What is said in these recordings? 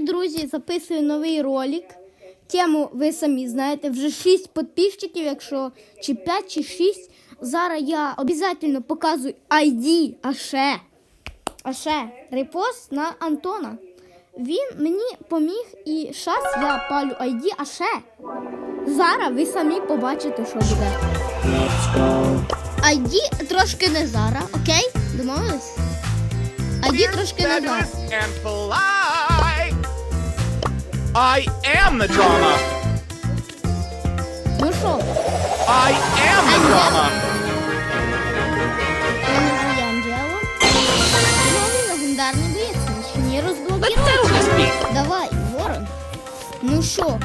Друзі, записую новий ролик. Тему ви самі знаєте, вже 6 підписчиків, якщо чи 5, чи 6. Зараз я обов'язково показую ID, а ще, а ще репост на Антона. Він мені поміг і зараз я палю ID, а ще зараз ви самі побачите, що буде. ID трошки не зараз, окей? Домовились? ID трошки не зараз. fabulous and fly. I am the drama. Ну що? I am the drama. Мене звати Анджело. Новий легендарний боєць. Ще не розблокіруй. Давай, ворон. Ну що?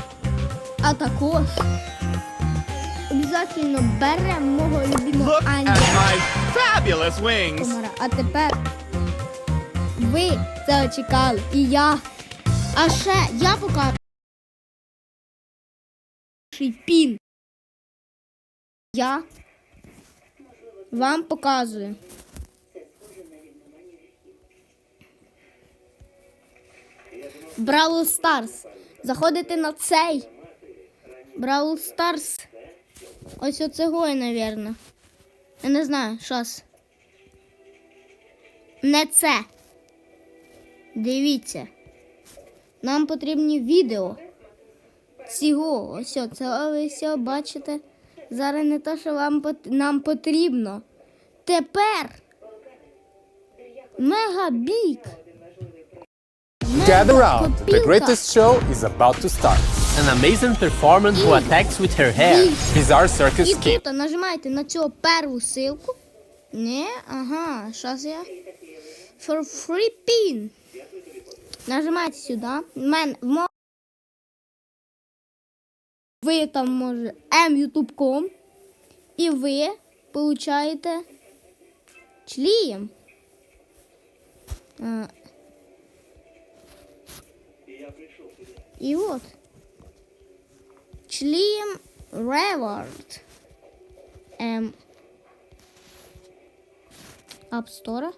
А також обов'язково беремо мого любимого Look at Ангела. my fabulous wings. Комара. А тепер ви це чекали. І я. А ще я покажу. Пін. Я вам показую. Бравл Старс. Заходите на цей. Бравл Старс. Ось оцегой, напевно. Я не знаю, щас. Не це. Дивіться. Нам потрібні відео. Цього, ось це ви все бачите. Зараз не те, що вам пот- нам потрібно. Тепер мегабік. Gather round. The greatest show is about to start. An amazing performance who attacks with her hair. Bizarre Circus І Skip. тут нажимаєте на цю першу ссылку. Не, ага, зараз я. For free pin. Нажимаєте сюди. Мен, в мо... Ви там може myoutube.com і ви получаєте члієм. А. І от. Члієм Reward. Ем. App Store.